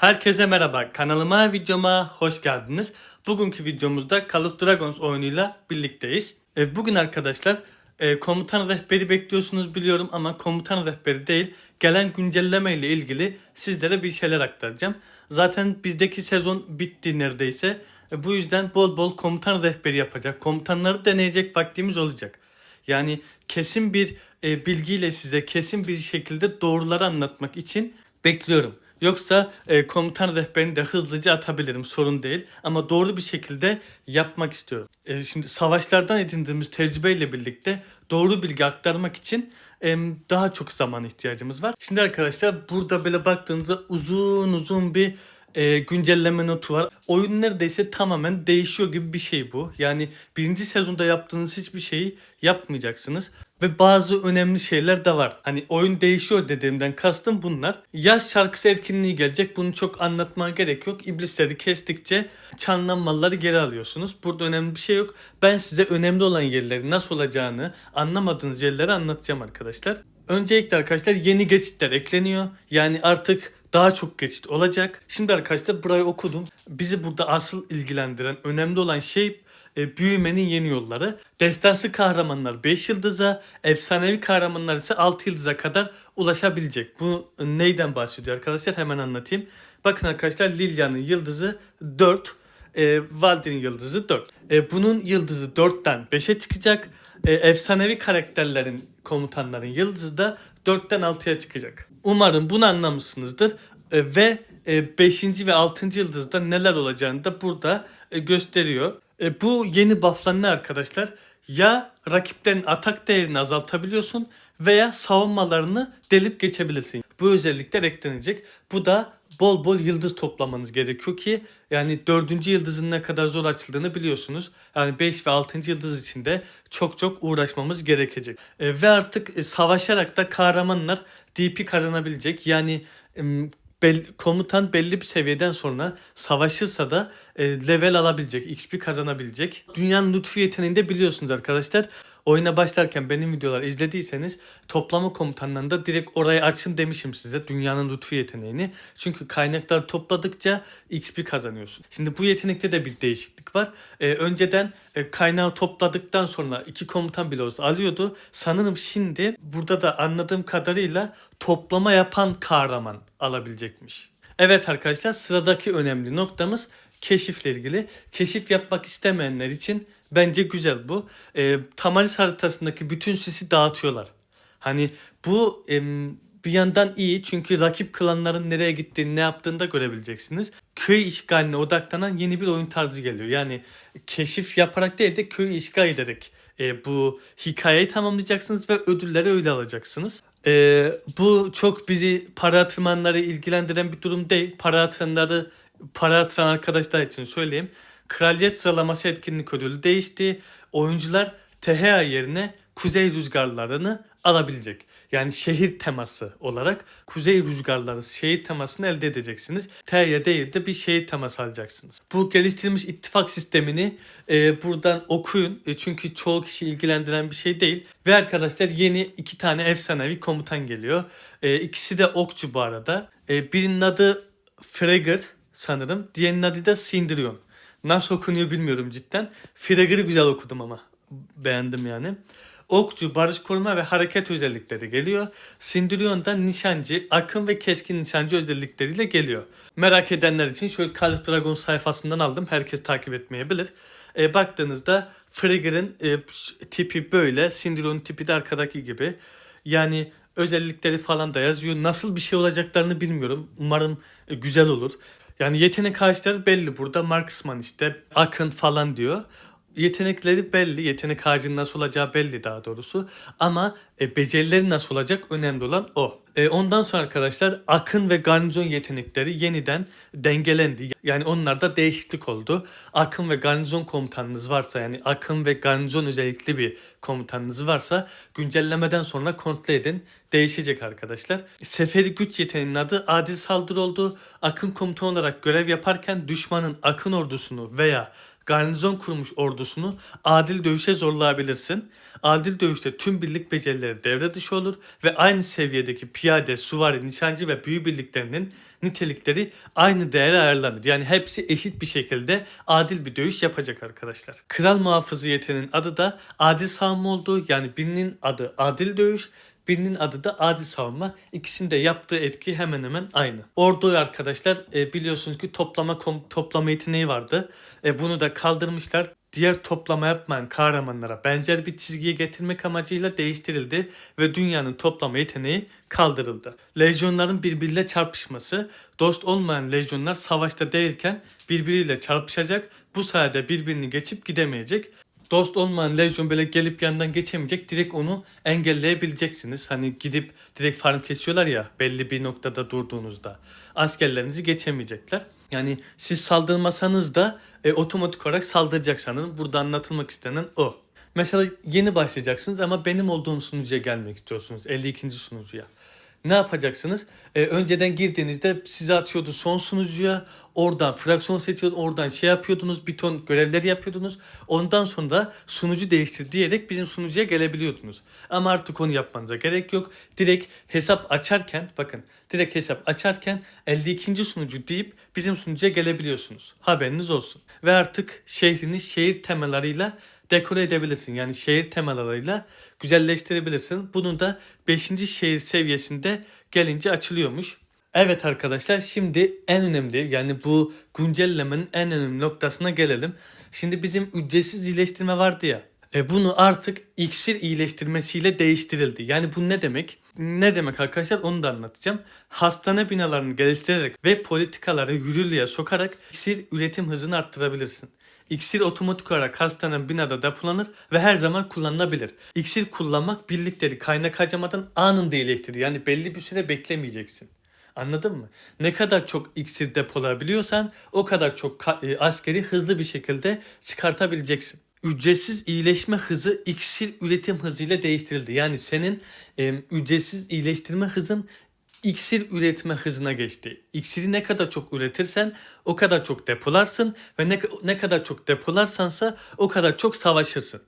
Herkese merhaba. Kanalıma, videoma hoş geldiniz. Bugünkü videomuzda Call of Dragons oyunuyla birlikteyiz. E, bugün arkadaşlar e, komutan rehberi bekliyorsunuz biliyorum ama komutan rehberi değil. Gelen güncelleme ile ilgili sizlere bir şeyler aktaracağım. Zaten bizdeki sezon bitti neredeyse. E, bu yüzden bol bol komutan rehberi yapacak. Komutanları deneyecek vaktimiz olacak. Yani kesin bir e, bilgiyle size kesin bir şekilde doğruları anlatmak için bekliyorum. Yoksa e, komutan rehberini de hızlıca atabilirim sorun değil. Ama doğru bir şekilde yapmak istiyorum. E, şimdi savaşlardan edindiğimiz tecrübeyle birlikte doğru bilgi aktarmak için e, daha çok zaman ihtiyacımız var. Şimdi arkadaşlar burada böyle baktığınızda uzun uzun bir e, güncelleme notu var. Oyun neredeyse tamamen değişiyor gibi bir şey bu. Yani birinci sezonda yaptığınız hiçbir şeyi yapmayacaksınız. Ve bazı önemli şeyler de var. Hani oyun değişiyor dediğimden kastım bunlar. Yaz şarkısı etkinliği gelecek. Bunu çok anlatmaya gerek yok. İblisleri kestikçe çanlanmaları geri alıyorsunuz. Burada önemli bir şey yok. Ben size önemli olan yerleri nasıl olacağını anlamadığınız yerleri anlatacağım arkadaşlar. Öncelikle arkadaşlar yeni geçitler ekleniyor. Yani artık daha çok geçit olacak. Şimdi arkadaşlar burayı okudum. Bizi burada asıl ilgilendiren önemli olan şey e, büyümenin yeni yolları. Destansı kahramanlar 5 yıldıza, efsanevi kahramanlar ise 6 yıldıza kadar ulaşabilecek. Bu neyden bahsediyor arkadaşlar? Hemen anlatayım. Bakın arkadaşlar Lilia'nın yıldızı 4, e, Valdir'in yıldızı 4. E, bunun yıldızı 4'ten 5'e çıkacak. E, efsanevi karakterlerin, komutanların yıldızı da 4'ten 6'ya çıkacak. Umarım bunu anlamışsınızdır. E, ve 5. ve 6. yıldızda neler olacağını da burada e, gösteriyor. E, bu yeni buff'lar ne arkadaşlar? Ya rakiplerin atak değerini azaltabiliyorsun veya savunmalarını delip geçebilirsin. Bu özellikler eklenecek. Bu da bol bol yıldız toplamanız gerekiyor ki yani dördüncü yıldızın ne kadar zor açıldığını biliyorsunuz. Yani 5 ve 6. yıldız içinde çok çok uğraşmamız gerekecek. E, ve artık e, savaşarak da kahramanlar DP kazanabilecek. Yani e, bel, komutan belli bir seviyeden sonra savaşırsa da e, level alabilecek, XP kazanabilecek. Dünyanın lütfu yeteneğini de biliyorsunuz arkadaşlar. Oyuna başlarken benim videoları izlediyseniz toplama komutanlarında direkt orayı açın demişim size dünyanın lütfu yeteneğini. Çünkü kaynaklar topladıkça XP kazanıyorsun. Şimdi bu yetenekte de bir değişiklik var. Ee, önceden e, kaynağı topladıktan sonra iki komutan bile olsa alıyordu. Sanırım şimdi burada da anladığım kadarıyla toplama yapan kahraman alabilecekmiş. Evet arkadaşlar sıradaki önemli noktamız keşifle ilgili. Keşif yapmak istemeyenler için bence güzel bu. E, Tamaris haritasındaki bütün sisi dağıtıyorlar. Hani bu e, bir yandan iyi çünkü rakip klanların nereye gittiğini ne yaptığını da görebileceksiniz. Köy işgaline odaklanan yeni bir oyun tarzı geliyor. Yani keşif yaparak değil de köyü işgal ederek e, bu hikayeyi tamamlayacaksınız ve ödülleri öyle alacaksınız. E, bu çok bizi para yatırmanları ilgilendiren bir durum değil. Para yatıranları para yatıran arkadaşlar için söyleyeyim. Kraliyet sıralaması etkinlik ödülü değişti. Oyuncular THA yerine kuzey rüzgarlarını alabilecek. Yani şehir teması olarak kuzey rüzgarları şehir temasını elde edeceksiniz. THA değil de bir şehir teması alacaksınız. Bu geliştirilmiş ittifak sistemini e, buradan okuyun. E, çünkü çoğu kişi ilgilendiren bir şey değil. Ve arkadaşlar yeni iki tane efsanevi komutan geliyor. E, ikisi de okçu bu arada. E, birinin adı Fragger sanırım. Diğerinin adı da Sindirion. Nasıl okunuyor bilmiyorum cidden. Fragger'ı güzel okudum ama. Beğendim yani. Okçu, barış koruma ve hareket özellikleri geliyor. Sindurion'dan nişancı, akın ve keskin nişancı özellikleriyle geliyor. Merak edenler için şöyle Call of Dragon sayfasından aldım. Herkes takip etmeyebilir. E, baktığınızda Frigger'ın e, tipi böyle. Sindurion'un tipi de arkadaki gibi. Yani özellikleri falan da yazıyor. Nasıl bir şey olacaklarını bilmiyorum. Umarım e, güzel olur. Yani yetenek ağaçları belli burada. Marksman işte Akın falan diyor. Yetenekleri belli. Yetenek ağacının nasıl olacağı belli daha doğrusu. Ama e, becerileri nasıl olacak önemli olan o. E, ondan sonra arkadaşlar akın ve garnizon yetenekleri yeniden dengelendi. Yani onlarda değişiklik oldu. Akın ve garnizon komutanınız varsa yani akın ve garnizon özellikli bir komutanınız varsa güncellemeden sonra kontrol edin. Değişecek arkadaşlar. Seferi güç yeteneğinin adı adil saldırı oldu. Akın komutan olarak görev yaparken düşmanın akın ordusunu veya garnizon kurmuş ordusunu adil dövüşe zorlayabilirsin. Adil dövüşte tüm birlik becerileri devre dışı olur ve aynı seviyedeki piyade, suvari, nişancı ve büyü birliklerinin nitelikleri aynı değere ayarlanır. Yani hepsi eşit bir şekilde adil bir dövüş yapacak arkadaşlar. Kral muhafıziyetinin adı da adil savunma oldu. Yani birinin adı adil dövüş, birinin adı da adil savunma. İkisinin de yaptığı etki hemen hemen aynı. Ordu arkadaşlar e, biliyorsunuz ki toplama toplama yeteneği vardı. E, bunu da kaldırmışlar. Diğer toplama yapmayan kahramanlara benzer bir çizgiye getirmek amacıyla değiştirildi ve dünyanın toplama yeteneği kaldırıldı. Lejyonların birbiriyle çarpışması, dost olmayan lejyonlar savaşta değilken birbiriyle çarpışacak, bu sayede birbirini geçip gidemeyecek. Dost olmayan lejyon böyle gelip yandan geçemeyecek. Direkt onu engelleyebileceksiniz. Hani gidip direkt farm kesiyorlar ya belli bir noktada durduğunuzda. Askerlerinizi geçemeyecekler. Yani siz saldırmasanız da e, otomatik olarak saldıracak sanırım. Burada anlatılmak istenen o. Mesela yeni başlayacaksınız ama benim olduğum sunucuya gelmek istiyorsunuz. 52. sunucuya. Ne yapacaksınız? Ee, önceden girdiğinizde size atıyordu son sunucuya. Oradan fraksiyon seçiyordunuz. Oradan şey yapıyordunuz. Bir ton görevleri yapıyordunuz. Ondan sonra da sunucu değiştir diyerek bizim sunucuya gelebiliyordunuz. Ama artık onu yapmanıza gerek yok. Direkt hesap açarken bakın direkt hesap açarken 52. sunucu deyip bizim sunucuya gelebiliyorsunuz. Haberiniz olsun. Ve artık şehriniz şehir temalarıyla dekore edebilirsin. Yani şehir temalarıyla güzelleştirebilirsin. Bunun da 5. şehir seviyesinde gelince açılıyormuş. Evet arkadaşlar şimdi en önemli yani bu güncellemenin en önemli noktasına gelelim. Şimdi bizim ücretsiz iyileştirme vardı ya. E bunu artık iksir iyileştirmesiyle değiştirildi. Yani bu ne demek? Ne demek arkadaşlar onu da anlatacağım. Hastane binalarını geliştirerek ve politikaları yürürlüğe sokarak iksir üretim hızını arttırabilirsin. İksir otomatik olarak hastanenin binada depolanır ve her zaman kullanılabilir. İksir kullanmak birlikleri kaynak harcamadan anında iyileştirir. Yani belli bir süre beklemeyeceksin. Anladın mı? Ne kadar çok iksir depolayabiliyorsan o kadar çok e, askeri hızlı bir şekilde çıkartabileceksin. Ücretsiz iyileşme hızı iksir üretim hızıyla değiştirildi. Yani senin e, ücretsiz iyileştirme hızın iksir üretme hızına geçti. İksiri ne kadar çok üretirsen o kadar çok depolarsın ve ne, ne kadar çok depolarsansa o kadar çok savaşırsın.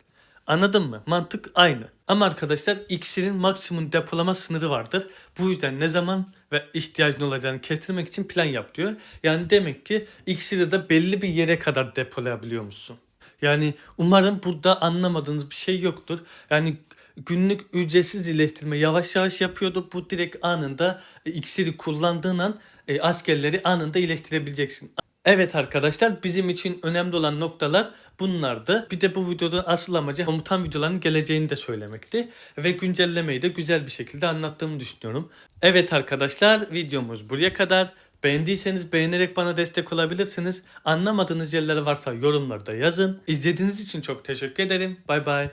Anladın mı? Mantık aynı. Ama arkadaşlar iksirin maksimum depolama sınırı vardır. Bu yüzden ne zaman ve ihtiyacın olacağını kestirmek için plan yap diyor. Yani demek ki iksiri de belli bir yere kadar depolayabiliyor musun? Yani umarım burada anlamadığınız bir şey yoktur. Yani günlük ücretsiz iyileştirme yavaş yavaş yapıyordu. Bu direkt anında e, iksiri kullandığın an e, askerleri anında iyileştirebileceksin. Evet arkadaşlar bizim için önemli olan noktalar bunlardı. Bir de bu videoda asıl amacı komutan videolarının geleceğini de söylemekti. Ve güncellemeyi de güzel bir şekilde anlattığımı düşünüyorum. Evet arkadaşlar videomuz buraya kadar. Beğendiyseniz beğenerek bana destek olabilirsiniz. Anlamadığınız yerler varsa yorumlarda yazın. İzlediğiniz için çok teşekkür ederim. Bay bay.